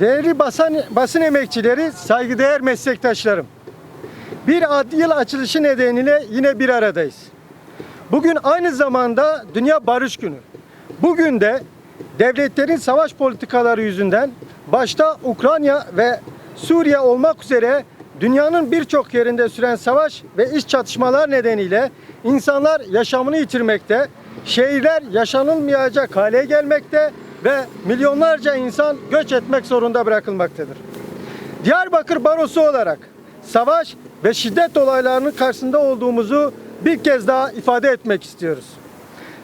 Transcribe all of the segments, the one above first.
Değerli basın, basın emekçileri, saygıdeğer meslektaşlarım. Bir adli yıl açılışı nedeniyle yine bir aradayız. Bugün aynı zamanda Dünya Barış Günü. Bugün de devletlerin savaş politikaları yüzünden başta Ukrayna ve Suriye olmak üzere dünyanın birçok yerinde süren savaş ve iç çatışmalar nedeniyle insanlar yaşamını yitirmekte, şehirler yaşanılmayacak hale gelmekte ve milyonlarca insan göç etmek zorunda bırakılmaktadır. Diyarbakır Barosu olarak savaş ve şiddet olaylarının karşısında olduğumuzu bir kez daha ifade etmek istiyoruz.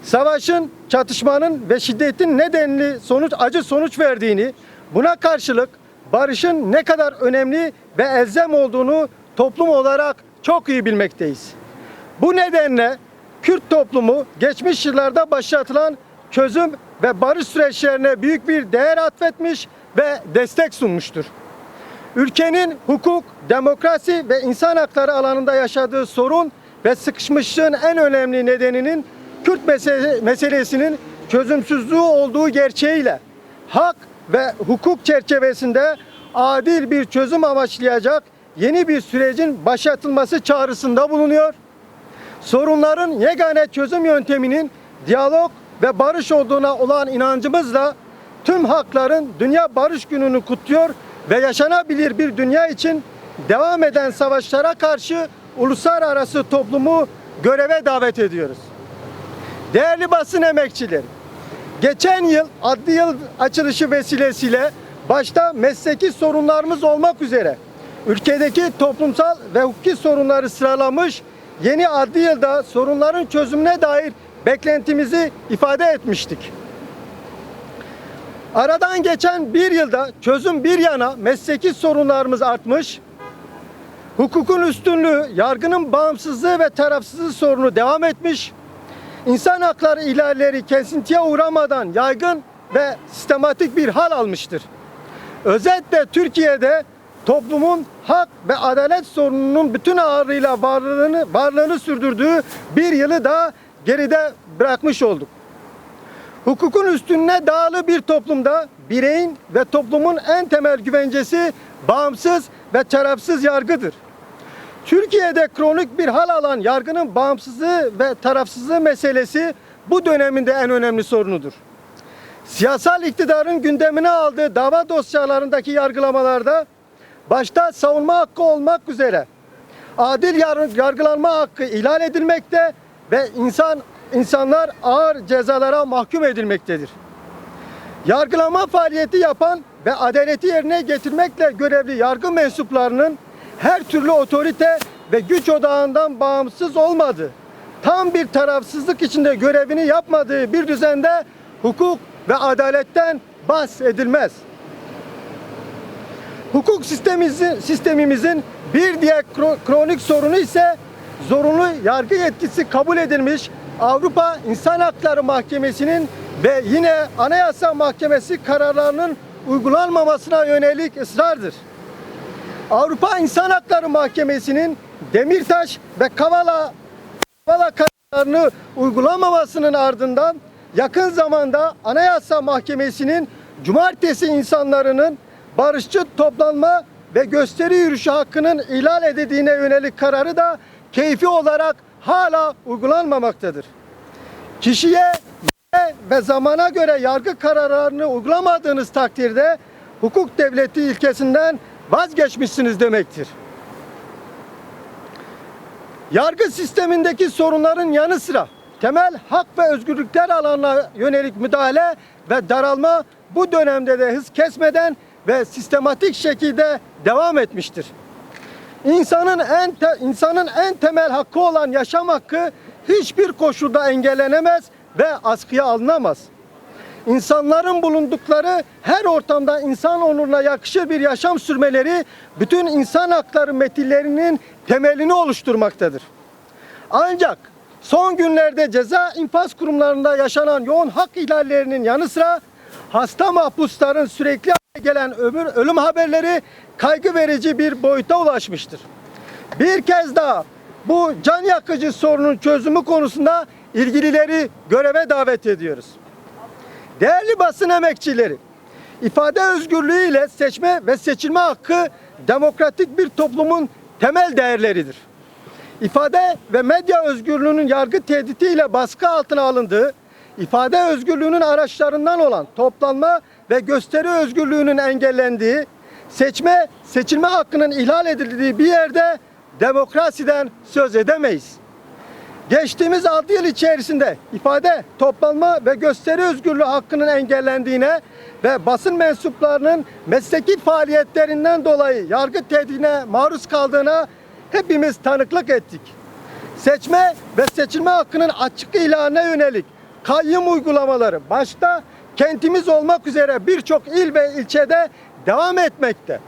Savaşın, çatışmanın ve şiddetin nedenli sonuç acı sonuç verdiğini, buna karşılık barışın ne kadar önemli ve elzem olduğunu toplum olarak çok iyi bilmekteyiz. Bu nedenle Kürt toplumu geçmiş yıllarda başlatılan çözüm ve barış süreçlerine büyük bir değer atfetmiş ve destek sunmuştur. Ülkenin hukuk, demokrasi ve insan hakları alanında yaşadığı sorun ve sıkışmışlığın en önemli nedeninin Kürt mesele- meselesinin çözümsüzlüğü olduğu gerçeğiyle hak ve hukuk çerçevesinde adil bir çözüm amaçlayacak yeni bir sürecin başlatılması çağrısında bulunuyor. Sorunların yegane çözüm yönteminin diyalog ve barış olduğuna olan inancımızla tüm hakların Dünya Barış Günü'nü kutluyor ve yaşanabilir bir dünya için devam eden savaşlara karşı uluslararası toplumu göreve davet ediyoruz. Değerli basın emekçileri, geçen yıl adli yıl açılışı vesilesiyle başta mesleki sorunlarımız olmak üzere ülkedeki toplumsal ve hukuki sorunları sıralamış yeni adli yılda sorunların çözümüne dair beklentimizi ifade etmiştik. Aradan geçen bir yılda çözüm bir yana mesleki sorunlarımız artmış, hukukun üstünlüğü, yargının bağımsızlığı ve tarafsızlığı sorunu devam etmiş, insan hakları ihlalleri kesintiye uğramadan yaygın ve sistematik bir hal almıştır. Özetle Türkiye'de toplumun hak ve adalet sorununun bütün ağırlığıyla varlığını, varlığını sürdürdüğü bir yılı daha geride bırakmış olduk. Hukukun üstününe dağılı bir toplumda bireyin ve toplumun en temel güvencesi bağımsız ve tarafsız yargıdır. Türkiye'de kronik bir hal alan yargının bağımsızlığı ve tarafsızlığı meselesi bu döneminde en önemli sorunudur. Siyasal iktidarın gündemine aldığı dava dosyalarındaki yargılamalarda başta savunma hakkı olmak üzere adil yar- yargılanma hakkı ihlal edilmekte ve insan insanlar ağır cezalara mahkum edilmektedir. Yargılama faaliyeti yapan ve adaleti yerine getirmekle görevli yargı mensuplarının her türlü otorite ve güç odağından bağımsız olmadığı, tam bir tarafsızlık içinde görevini yapmadığı bir düzende hukuk ve adaletten bahsedilmez. Hukuk sistemimizin, sistemimizin bir diğer kro- kronik sorunu ise zorunlu yargı yetkisi kabul edilmiş Avrupa İnsan Hakları Mahkemesi'nin ve yine Anayasa Mahkemesi kararlarının uygulanmamasına yönelik ısrardır. Avrupa İnsan Hakları Mahkemesi'nin Demirtaş ve Kavala Kavala kararlarını uygulamamasının ardından yakın zamanda Anayasa Mahkemesi'nin cumartesi insanlarının barışçı toplanma ve gösteri yürüyüşü hakkının ihlal edildiğine yönelik kararı da keyfi olarak hala uygulanmamaktadır. Kişiye ve zamana göre yargı kararlarını uygulamadığınız takdirde hukuk devleti ilkesinden vazgeçmişsiniz demektir. Yargı sistemindeki sorunların yanı sıra temel hak ve özgürlükler alanına yönelik müdahale ve daralma bu dönemde de hız kesmeden ve sistematik şekilde devam etmiştir. İnsanın en te- insanın en temel hakkı olan yaşam hakkı hiçbir koşulda engellenemez ve askıya alınamaz. İnsanların bulundukları her ortamda insan onuruna yakışır bir yaşam sürmeleri bütün insan hakları metinlerinin temelini oluşturmaktadır. Ancak son günlerde ceza infaz kurumlarında yaşanan yoğun hak ihlallerinin yanı sıra hasta mahpusların sürekli gelen ömür, ölüm haberleri kaygı verici bir boyuta ulaşmıştır. Bir kez daha bu can yakıcı sorunun çözümü konusunda ilgilileri göreve davet ediyoruz. Değerli basın emekçileri, ifade özgürlüğü ile seçme ve seçilme hakkı demokratik bir toplumun temel değerleridir. İfade ve medya özgürlüğünün yargı tehditiyle baskı altına alındığı, ifade özgürlüğünün araçlarından olan toplanma ve gösteri özgürlüğünün engellendiği, seçme, seçilme hakkının ihlal edildiği bir yerde demokrasiden söz edemeyiz. Geçtiğimiz 6 yıl içerisinde ifade, toplanma ve gösteri özgürlüğü hakkının engellendiğine ve basın mensuplarının mesleki faaliyetlerinden dolayı yargı tehdidine maruz kaldığına hepimiz tanıklık ettik. Seçme ve seçilme hakkının açık ilanına yönelik kayyum uygulamaları başta kentimiz olmak üzere birçok il ve ilçede devam etmekte.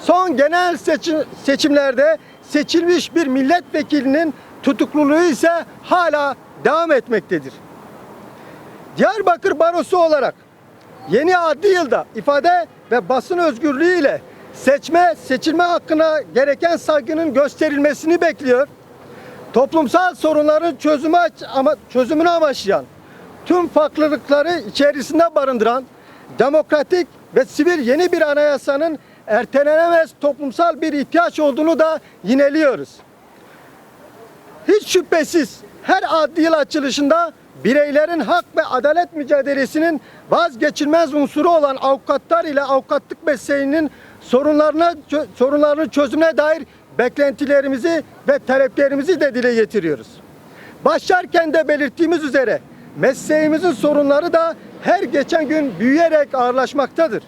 Son genel seçim, seçimlerde seçilmiş bir milletvekilinin tutukluluğu ise hala devam etmektedir. Diyarbakır Barosu olarak yeni adli yılda ifade ve basın özgürlüğü ile seçme, seçilme hakkına gereken saygının gösterilmesini bekliyor. Toplumsal sorunların çözümü ama çözümünü amaçlayan, tüm farklılıkları içerisinde barındıran demokratik ve sivil yeni bir anayasanın ertelenemez toplumsal bir ihtiyaç olduğunu da yineliyoruz. Hiç şüphesiz her adli yıl açılışında bireylerin hak ve adalet mücadelesinin vazgeçilmez unsuru olan avukatlar ile avukatlık mesleğinin sorunlarına sorunlarının çözümüne dair beklentilerimizi ve taleplerimizi de dile getiriyoruz. Başlarken de belirttiğimiz üzere mesleğimizin sorunları da her geçen gün büyüyerek ağırlaşmaktadır.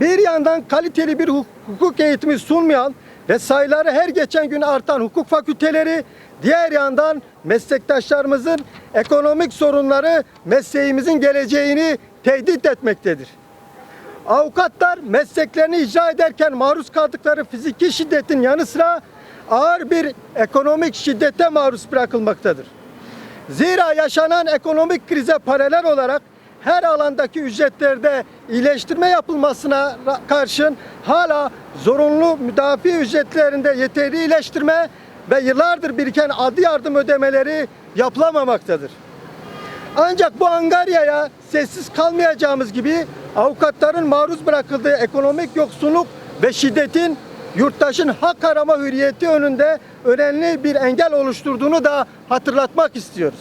Bir yandan kaliteli bir hukuk eğitimi sunmayan ve sayıları her geçen gün artan hukuk fakülteleri, diğer yandan meslektaşlarımızın ekonomik sorunları mesleğimizin geleceğini tehdit etmektedir. Avukatlar mesleklerini icra ederken maruz kaldıkları fiziki şiddetin yanı sıra ağır bir ekonomik şiddete maruz bırakılmaktadır. Zira yaşanan ekonomik krize paralel olarak her alandaki ücretlerde iyileştirme yapılmasına karşın hala zorunlu müdafi ücretlerinde yeterli iyileştirme ve yıllardır biriken adli yardım ödemeleri yapılamamaktadır. Ancak bu angaryaya sessiz kalmayacağımız gibi avukatların maruz bırakıldığı ekonomik yoksunluk ve şiddetin yurttaşın hak arama hürriyeti önünde önemli bir engel oluşturduğunu da hatırlatmak istiyoruz.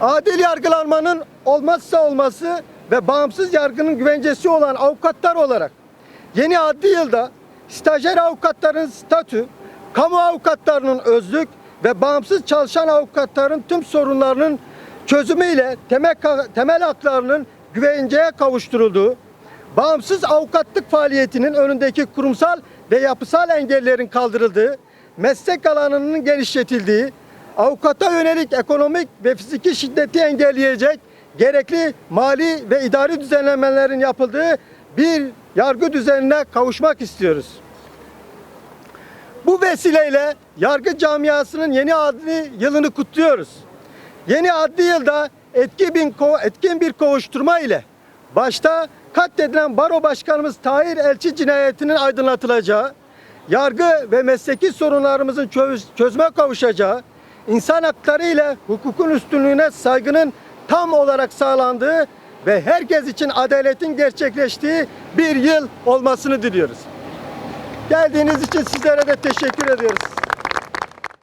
Adil yargılanmanın olmazsa olması ve bağımsız yargının güvencesi olan avukatlar olarak yeni adli yılda stajyer avukatların statü, kamu avukatlarının özlük ve bağımsız çalışan avukatların tüm sorunlarının çözümüyle temel, temel haklarının güvenceye kavuşturulduğu, bağımsız avukatlık faaliyetinin önündeki kurumsal ve yapısal engellerin kaldırıldığı, meslek alanının genişletildiği, avukata yönelik ekonomik ve fiziki şiddeti engelleyecek gerekli mali ve idari düzenlemelerin yapıldığı bir yargı düzenine kavuşmak istiyoruz. Bu vesileyle yargı camiasının yeni adli yılını kutluyoruz. Yeni adli yılda etkin bir, etkin bir kovuşturma ile başta katledilen baro başkanımız Tahir Elçi cinayetinin aydınlatılacağı, yargı ve mesleki sorunlarımızın çöz, çözüme kavuşacağı, insan hakları ile hukukun üstünlüğüne saygının tam olarak sağlandığı ve herkes için adaletin gerçekleştiği bir yıl olmasını diliyoruz. Geldiğiniz için sizlere de teşekkür ediyoruz.